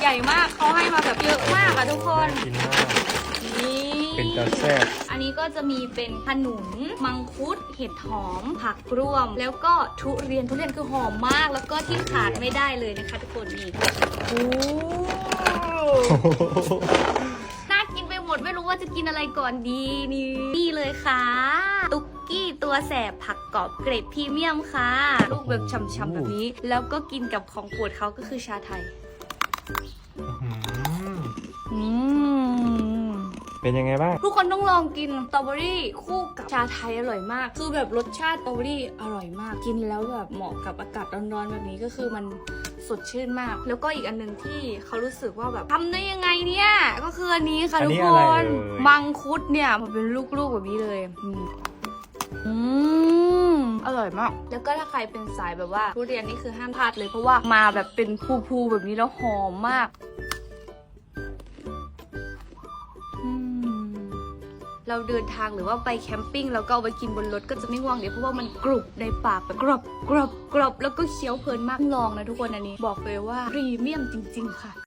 ใหญ่มากเขาให้มาแบบเยอะมากอะทุกคน กินมากนี่เป็นตาแซ่บอันนี้ก็จะมีเป็นขนุน มังคุด เห็ดหอม ผักรวม แล้วก็ทุเรียนทุเรียนคือหอมมาก แล้วก็ที่ขาดไม่ได้เลยนะคะทุกคนนี่โอ้น่ากินไปหมดไม่รู้ว่าจะกินอะไรก่อนดีนี่นี่เลยค่ะตุกกี้ตัวแสบผักกรอบเกรดพรีเมียมค่ะ ลูกแบบฉ่ำๆแบบนี้ แล้วก็กินกับของโปรดเขาก็คือชาไทย อื้อหืออืม เป็นยังไงบ้าง ทุกคนต้องลองกินสตรอเบอรี่คู่กับชาไทยอร่อยมาก คือแบบรสชาติสตรอเบอรี่อร่อยมาก กินแล้วแบบเหมาะกับอากาศร้อนๆแบบนี้ก็คือมันสดชื่นมาก แล้วก็อีกอันหนึ่งที่เขารู้สึกว่าแบบทำได้ยังไงเนี่ย ก็คืออันนี้ค่ะอันทุนี้กคอะไรน เอ่ย มังคุดเนี่ยมันเป็นลูกๆแบบนี้เลยอืมอืม อร่อยมาก แล้วก็ถ้าใครเป็นสายแบบว่าทุเรียนนี่คือห้ามพลาดเลยเพราะว่ามาแบบเป็นภูๆแบบนี้แล้วหอมมากอืมเราเดินทางหรือว่าไปแคมปิ้งแล้วก็เอาไปกินบนรถก็จะไม่ง่วงเดี๋ยวเพราะว่ามันกรุบในปากแบบกรอบกรอบกรอบแล้วก็เคี้ยวเพลินมากลองนะทุกคนอันนี้ บอกเลยว่าพรีเมียมจริง ๆ ค่ะ